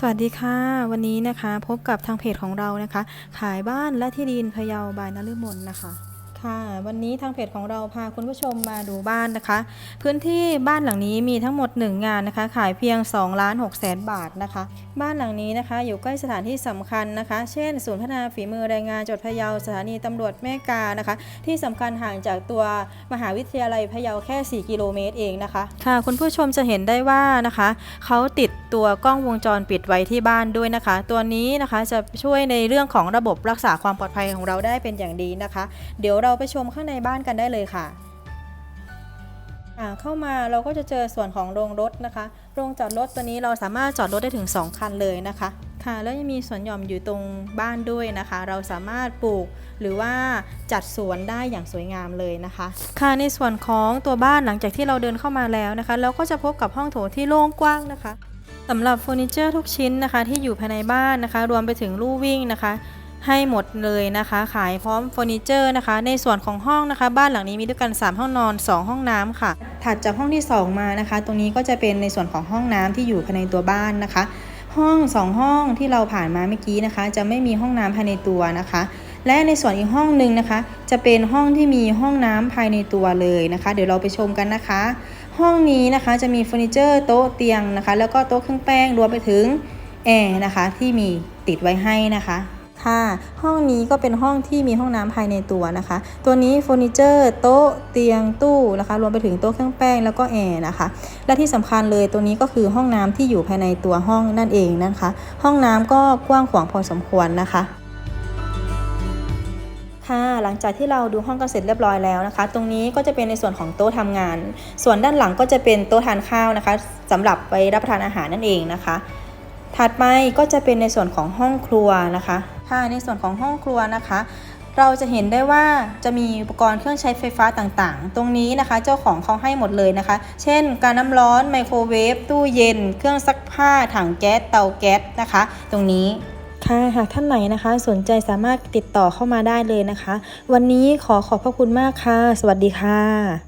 สวัสดีค่ะ วันนี้นะคะ พบกับทางเพจของเรานะคะ ขายบ้านและที่ดินพะเยาบายนฤมลนะคะ ค่ะวันนี้ทางเพจของเราพาคุณผู้ชมมาดูบ้านนะคะ พื้นที่บ้านหลังนี้มีทั้งหมด 1 งานนะคะ ขายเพียง2ล้าน6แสนบาทนะคะ บ้านหลังนี้นะคะ อยู่ใกล้สถานที่สำคัญนะคะ เช่น ศูนย์พัฒนาฝีมือแรงงานจังหวัดพะเยาสถานีตำรวจแม่กานะคะ ที่สำคัญห่างจากตัวมหาวิทยาลัยพะเยาแค่ 4 กิโลเมตรเองนะคะ ค่ะ คุณผู้ชมจะเห็นได้ว่านะคะเขาติดตัวกล้องวงจรปิดไว้ที่บ้านด้วยนะคะ ตัวนี้นะคะจะช่วยในเรื่องของระบบรักษาความปลอดภัยของเราได้เป็นอย่างดีนะคะ เดี๋ยวเราราไปชมข้างในบ้านกันได้เลยค่ะเข้ามาเราก็จะเจอส่วนของโรงรถนะคะ โรงจอดรถตัวนี้เราสามารถจอดรถได้ถึง 2 คันเลยนะคะ ค่ะ แล้วยังมีสวนหย่อมอยู่ตรงบ้านด้วยนะคะ เราสามารถปลูกหรือว่าจัดสวนได้อย่างสวยงามเลยนะคะ ค่ะ ในส่วนของตัวบ้านหลังจากที่เราเดินเข้ามาแล้วนะคะ เราก็จะพบกับห้องโถงที่โล่งกว้างนะคะสำหรับเฟอร์นิเจอร์ทุกชิ้นนะคะที่อยู่ภายในบ้านนะคะ รวมไปถึงลู่วิ่งนะคะ ให้หมดเลยนะคะ ขายพร้อมเฟอร์นิเจอร์นะคะ ในส่วนของห้องนะคะ บ้านหลังนี้มีด้วยกัน 3 ห้องนอน 2 ห้องน้ำค่ะ ถัดจากห้องที่ 2 มานะคะ ตรงนี้ก็จะเป็นในส่วนของห้องน้ำที่อยู่ภายในตัวบ้านนะคะ ห้อง 2 ห้องที่เราผ่านมาเมื่อกี้นะคะ จะไม่มีห้องน้ำภายในตัวนะคะ และในส่วนอีกห้องหนึ่งนะคะ จะเป็นห้องที่มีห้องน้ำภายในตัวเลยนะคะ เดี๋ยวเราไปชมกันนะคะ ห้องนี้นะคะจะมีเฟอร์นิเจอร์โต๊ะเตียงนะคะ แล้วก็โต๊ะเครื่องแป้งรวมไปถึงแอร์นะคะที่มีติดไว้ให้นะคะ ค่ะ ห้องนี้ก็เป็นห้องที่มีห้องน้ำภายในตัวนะคะ ตัวนี้เฟอร์นิเจอร์โต๊ะเตียงตู้นะคะ รวมไปถึงโต๊ะเครื่องแป้งแล้วก็แอร์นะคะ และที่สำคัญเลยตัวนี้ก็คือห้องน้ำที่อยู่ภายในตัวห้องนั่นเองนะคะ ห้องน้ำก็กว้างขวางพอสมควรนะคะค่ะหลังจากที่เราดูห้องกันเสร็จเรียบร้อยแล้วนะคะ ตรงนี้ก็จะเป็นในส่วนของโต๊ะทำงาน ส่วนด้านหลังก็จะเป็นโต๊ะทานข้าวนะคะสำหรับไปรับประทานอาหารนั่นเองนะคะ ถัดไปก็จะเป็นในส่วนของห้องครัวนะคะ ค่ะในส่วนของห้องครัวนะคะ เราจะเห็นได้ว่าจะมีอุปกรณ์เครื่องใช้ไฟฟ้าต่างๆ ตรงนี้นะคะเจ้าของเขาให้หมดเลยนะคะ เช่น การน้ำร้อนไมโครเวฟตู้เย็น เครื่องซักผ้าถังแก๊สเตาแก๊สนะคะ ตรงนี้ค่ะหากท่านไหนนะคะสนใจสามารถติดต่อเข้ามาได้เลยนะคะ วันนี้ขอขอบพระคุณมากค่ะ สวัสดีค่ะ